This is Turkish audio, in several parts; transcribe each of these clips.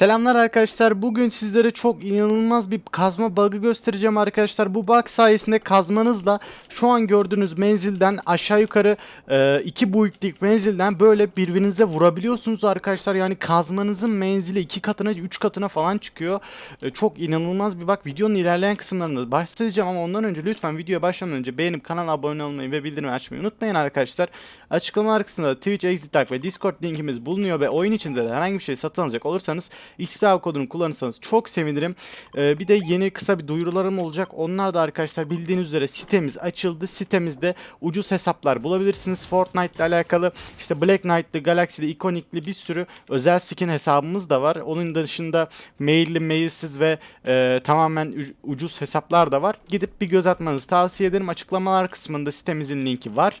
Selamlar arkadaşlar. Bugün sizlere çok inanılmaz bir kazma bug'ı göstereceğim arkadaşlar. Bu bug sayesinde kazmanızla şu an gördüğünüz menzilden aşağı yukarı e, iki boyutluk menzilden böyle birbirinize vurabiliyorsunuz arkadaşlar. Yani kazmanızın menzili iki katına, üç katına falan çıkıyor. E, çok inanılmaz bir bug. Videonun ilerleyen kısımlarında bahsedeceğim ama ondan önce lütfen videoya başlamadan önce beğenip kanala abone olmayı ve bildirim açmayı unutmayın arkadaşlar. Açıklamalar kısmında Twitch, Exit Dark ve Discord linkimiz bulunuyor ve oyun içinde de herhangi bir şey satın alacak olursanız XPL kodunu kullanırsanız çok sevinirim. Ee, bir de yeni kısa bir duyurularım olacak. Onlar da arkadaşlar bildiğiniz üzere sitemiz açıldı. Sitemizde ucuz hesaplar bulabilirsiniz. Fortnite ile alakalı işte Black Knight'lı, Galaxy'li, ikonikli bir sürü özel skin hesabımız da var. Onun dışında mailli, mailsiz ve e, tamamen ucuz hesaplar da var. Gidip bir göz atmanızı tavsiye ederim. Açıklamalar kısmında sitemizin linki var.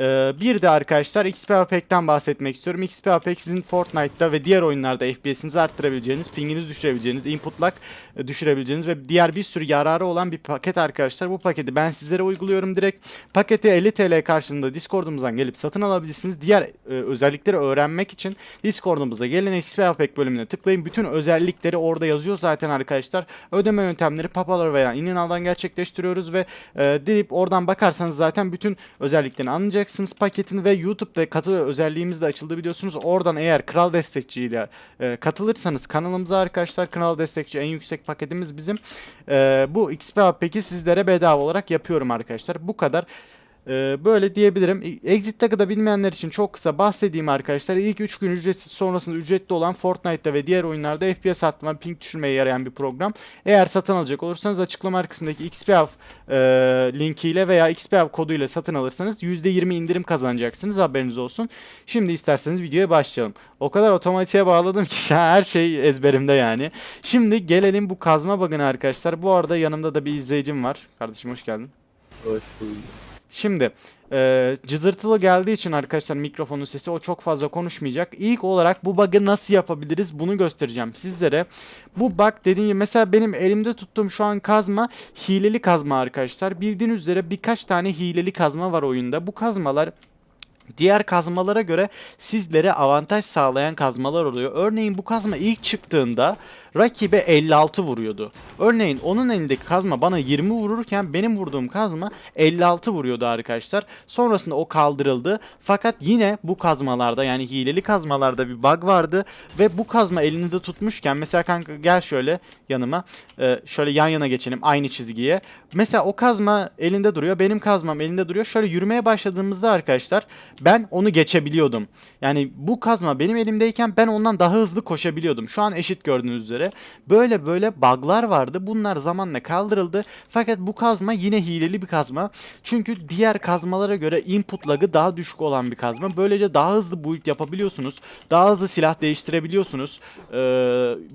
Ee, bir de arkadaşlar XP Pack'ten bahsetmek istiyorum. XP Pack sizin Fortnite'da ve diğer oyunlarda FPS'inizi arttırabileceğiniz, pinginizi düşürebileceğiniz, input lag e, düşürebileceğiniz ve diğer bir sürü yararı olan bir paket arkadaşlar. Bu paketi ben sizlere uyguluyorum direkt. Paketi 50 TL karşılığında Discord'umuzdan gelip satın alabilirsiniz. Diğer e, özellikleri öğrenmek için Discord'umuza gelin XP Pack bölümüne tıklayın. Bütün özellikleri orada yazıyor zaten arkadaşlar. Ödeme yöntemleri papalar veya inanaldan gerçekleştiriyoruz ve e, deyip oradan bakarsanız zaten bütün özelliklerini anlayacaksınız. Paketin ve YouTube'da katıl özelliğimiz de açıldı biliyorsunuz. Oradan eğer kral destekçiyle e, katılırsanız kanalımıza arkadaşlar kral destekçi en yüksek paketimiz bizim. E, bu XP peki sizlere bedava olarak yapıyorum arkadaşlar. Bu kadar. Ee, böyle diyebilirim. Exit Tag'ı bilmeyenler için çok kısa bahsedeyim arkadaşlar. İlk 3 gün ücretsiz sonrasında ücretli olan Fortnite'da ve diğer oyunlarda FPS atma, ping düşürmeye yarayan bir program. Eğer satın alacak olursanız açıklama kısmındaki XPAV e, linkiyle veya XPAV koduyla satın alırsanız %20 indirim kazanacaksınız. Haberiniz olsun. Şimdi isterseniz videoya başlayalım. O kadar otomatiğe bağladım ki her şey ezberimde yani. Şimdi gelelim bu kazma bug'ına arkadaşlar. Bu arada yanımda da bir izleyicim var. Kardeşim hoş geldin. Hoş bulduk. Şimdi e, cızırtılı geldiği için arkadaşlar mikrofonun sesi o çok fazla konuşmayacak. İlk olarak bu bug'ı nasıl yapabiliriz bunu göstereceğim sizlere. Bu bug dediğim gibi mesela benim elimde tuttuğum şu an kazma hileli kazma arkadaşlar. Bildiğiniz üzere birkaç tane hileli kazma var oyunda. Bu kazmalar diğer kazmalara göre sizlere avantaj sağlayan kazmalar oluyor. Örneğin bu kazma ilk çıktığında rakibe 56 vuruyordu. Örneğin onun elindeki kazma bana 20 vururken benim vurduğum kazma 56 vuruyordu arkadaşlar. Sonrasında o kaldırıldı. Fakat yine bu kazmalarda yani hileli kazmalarda bir bug vardı ve bu kazma elinizde tutmuşken mesela kanka gel şöyle yanıma. Ee, şöyle yan yana geçelim aynı çizgiye. Mesela o kazma elinde duruyor. Benim kazmam elinde duruyor. Şöyle yürümeye başladığımızda arkadaşlar ben onu geçebiliyordum. Yani bu kazma benim elimdeyken ben ondan daha hızlı koşabiliyordum. Şu an eşit gördüğünüz üzere. Böyle böyle bug'lar vardı. Bunlar zamanla kaldırıldı. Fakat bu kazma yine hileli bir kazma. Çünkü diğer kazmalara göre input lag'ı daha düşük olan bir kazma. Böylece daha hızlı build yapabiliyorsunuz. Daha hızlı silah değiştirebiliyorsunuz. Ee,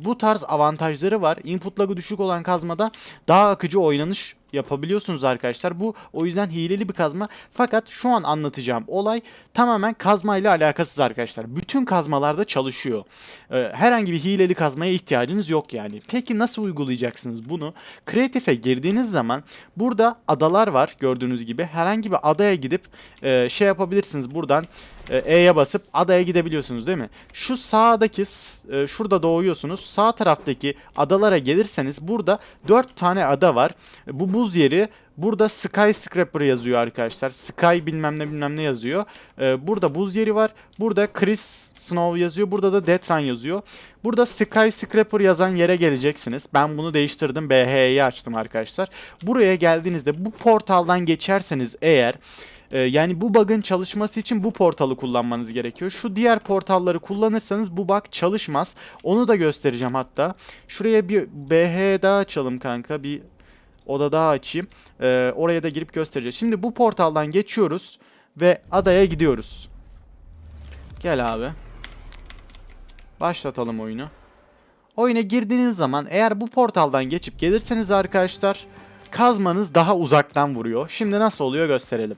bu tarz avantajları var. Input lag'ı düşük olan kazmada daha akıcı oynanış yapabiliyorsunuz arkadaşlar. Bu o yüzden hileli bir kazma. Fakat şu an anlatacağım olay tamamen kazma ile alakasız arkadaşlar. Bütün kazmalarda çalışıyor. Ee, herhangi bir hileli kazmaya ihtiyacınız yok yani. Peki nasıl uygulayacaksınız bunu? Creative'e girdiğiniz zaman burada adalar var gördüğünüz gibi. Herhangi bir adaya gidip e, şey yapabilirsiniz buradan E'ye basıp adaya gidebiliyorsunuz değil mi? Şu sağdaki e, şurada doğuyorsunuz. Sağ taraftaki adalara gelirseniz burada 4 tane ada var. Bu buz yeri Burada Skyscraper yazıyor arkadaşlar. Sky bilmem ne bilmem ne yazıyor. Burada buz yeri var. Burada Chris Snow yazıyor. Burada da Detran yazıyor. Burada Skyscraper yazan yere geleceksiniz. Ben bunu değiştirdim. BH'yi açtım arkadaşlar. Buraya geldiğinizde bu portaldan geçerseniz eğer e, yani bu bug'ın çalışması için bu portalı kullanmanız gerekiyor. Şu diğer portalları kullanırsanız bu bug çalışmaz. Onu da göstereceğim hatta. Şuraya bir BH daha açalım kanka. Bir oda daha açayım. Ee, oraya da girip göstereceğiz. Şimdi bu portaldan geçiyoruz ve adaya gidiyoruz. Gel abi. Başlatalım oyunu. Oyuna girdiğiniz zaman eğer bu portaldan geçip gelirseniz arkadaşlar kazmanız daha uzaktan vuruyor. Şimdi nasıl oluyor gösterelim.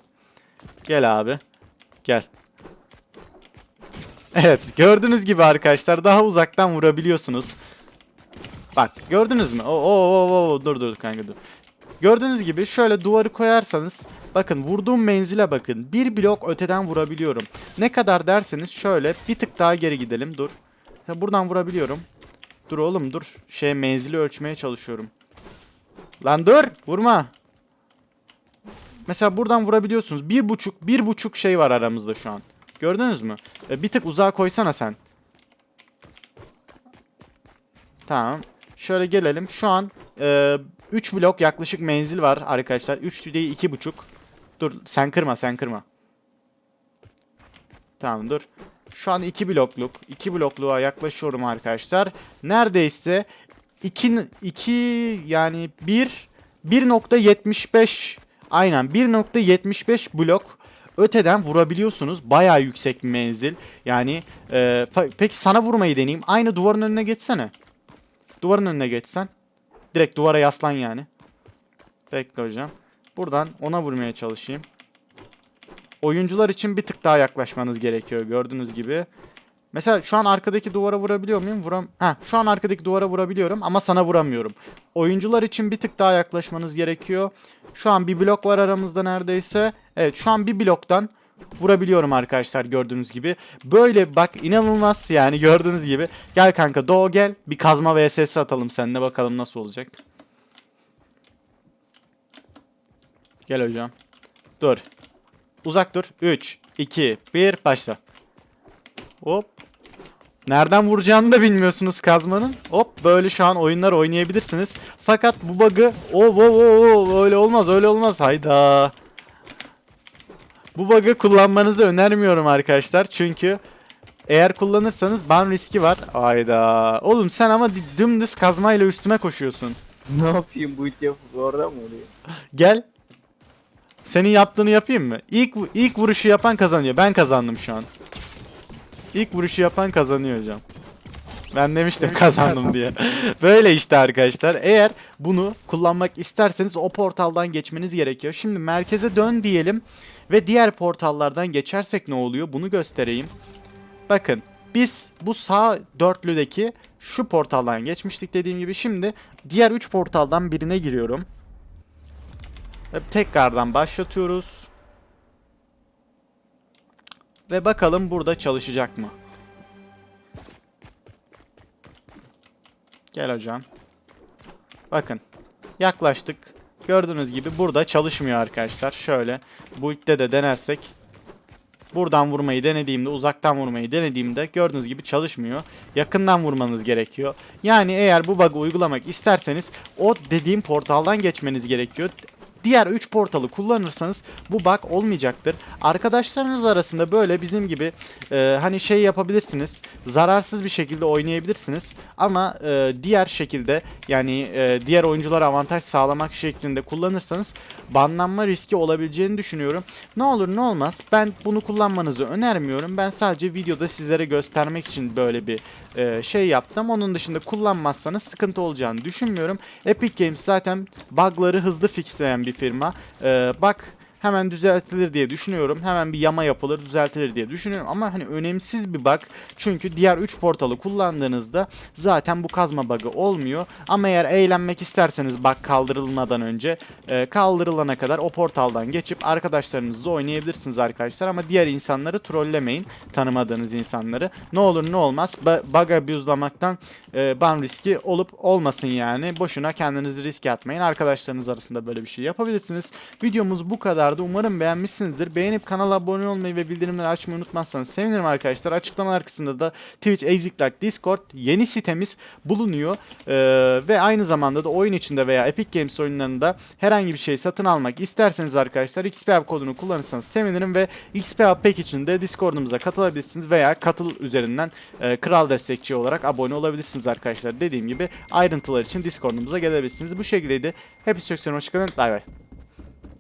Gel abi. Gel. Evet gördüğünüz gibi arkadaşlar daha uzaktan vurabiliyorsunuz. Bak gördünüz mü? Oo, oo, oo, dur dur kanka dur. Gördüğünüz gibi şöyle duvarı koyarsanız bakın vurduğum menzile bakın. Bir blok öteden vurabiliyorum. Ne kadar derseniz şöyle bir tık daha geri gidelim dur. Ha, Buradan vurabiliyorum. Dur oğlum dur. Şey menzili ölçmeye çalışıyorum. Lan dur vurma. Mesela buradan vurabiliyorsunuz. Bir buçuk, bir buçuk şey var aramızda şu an. Gördünüz mü? E, bir tık uzağa koysana sen. Tamam. Şöyle gelelim. Şu an 3 blok yaklaşık menzil var arkadaşlar. 3 değil 2,5. Dur sen kırma sen kırma. Tamam dur. Şu an 2 blokluk. 2 blokluğa yaklaşıyorum arkadaşlar. Neredeyse 2 2 yani 1 1.75 aynen 1.75 blok öteden vurabiliyorsunuz. Bayağı yüksek bir menzil. Yani e, peki sana vurmayı deneyeyim. Aynı duvarın önüne geçsene. Duvarın önüne geçsen. Direkt duvara yaslan yani. Bekle hocam. Buradan ona vurmaya çalışayım. Oyuncular için bir tık daha yaklaşmanız gerekiyor gördüğünüz gibi. Mesela şu an arkadaki duvara vurabiliyor muyum? Vuram ha, şu an arkadaki duvara vurabiliyorum ama sana vuramıyorum. Oyuncular için bir tık daha yaklaşmanız gerekiyor. Şu an bir blok var aramızda neredeyse. Evet şu an bir bloktan vurabiliyorum arkadaşlar gördüğünüz gibi. Böyle bak inanılmaz yani gördüğünüz gibi. Gel kanka Doğu gel bir kazma vs atalım seninle bakalım nasıl olacak. Gel hocam. Dur. Uzak dur. 3, 2, 1 başla. Hop. Nereden vuracağını da bilmiyorsunuz kazmanın. Hop böyle şu an oyunlar oynayabilirsiniz. Fakat bu bug'ı o o o öyle olmaz öyle olmaz. Hayda. Bu bug'ı kullanmanızı önermiyorum arkadaşlar. Çünkü eğer kullanırsanız ban riski var. Hayda. Oğlum sen ama dümdüz kazmayla üstüme koşuyorsun. Ne yapayım bu it yapıp orada mı oluyor? Gel. Senin yaptığını yapayım mı? İlk ilk vuruşu yapan kazanıyor. Ben kazandım şu an. İlk vuruşu yapan kazanıyor hocam. Ben demiştim kazandım diye. Böyle işte arkadaşlar. Eğer bunu kullanmak isterseniz o portaldan geçmeniz gerekiyor. Şimdi merkeze dön diyelim ve diğer portallardan geçersek ne oluyor? Bunu göstereyim. Bakın biz bu sağ dörtlüdeki şu portaldan geçmiştik dediğim gibi. Şimdi diğer 3 portaldan birine giriyorum. Tekrardan başlatıyoruz. Ve bakalım burada çalışacak mı? Gel hocam. Bakın. Yaklaştık. Gördüğünüz gibi burada çalışmıyor arkadaşlar. Şöyle bu itte de denersek buradan vurmayı denediğimde, uzaktan vurmayı denediğimde gördüğünüz gibi çalışmıyor. Yakından vurmanız gerekiyor. Yani eğer bu bug'ı uygulamak isterseniz o dediğim portaldan geçmeniz gerekiyor. Diğer 3 portalı kullanırsanız bu bug olmayacaktır. Arkadaşlarınız arasında böyle bizim gibi e, hani şey yapabilirsiniz. Zararsız bir şekilde oynayabilirsiniz. Ama e, diğer şekilde yani e, diğer oyunculara avantaj sağlamak şeklinde kullanırsanız banlanma riski olabileceğini düşünüyorum. Ne olur ne olmaz ben bunu kullanmanızı önermiyorum. Ben sadece videoda sizlere göstermek için böyle bir e, şey yaptım. Onun dışında kullanmazsanız sıkıntı olacağını düşünmüyorum. Epic Games zaten bug'ları hızlı fixleyen bir firma. E, bak hemen düzeltilir diye düşünüyorum. Hemen bir yama yapılır düzeltilir diye düşünüyorum. Ama hani önemsiz bir bug. Çünkü diğer 3 portalı kullandığınızda zaten bu kazma bug'ı olmuyor. Ama eğer eğlenmek isterseniz bug kaldırılmadan önce e, kaldırılana kadar o portaldan geçip arkadaşlarınızla oynayabilirsiniz arkadaşlar. Ama diğer insanları trollemeyin. Tanımadığınız insanları. Ne olur ne olmaz. Bug abuse'lamaktan e, ban riski olup olmasın yani. Boşuna kendinizi riske atmayın. Arkadaşlarınız arasında böyle bir şey yapabilirsiniz. Videomuz bu kadardı. Umarım beğenmişsinizdir. Beğenip kanala abone olmayı ve bildirimleri açmayı unutmazsanız sevinirim arkadaşlar. Açıklamalar kısmında da Twitch, Exit Discord yeni sitemiz bulunuyor. Ee, ve aynı zamanda da oyun içinde veya Epic Games oyunlarında herhangi bir şey satın almak isterseniz arkadaşlar XPAV kodunu kullanırsanız sevinirim ve XPAV Pack için de Discord'umuza katılabilirsiniz veya katıl üzerinden e, kral destekçi olarak abone olabilirsiniz arkadaşlar. Dediğim gibi ayrıntılar için Discord'umuza gelebilirsiniz. Bu şekildeydi. Hepsi çok seviyorum. Hoşçakalın. Bay bay.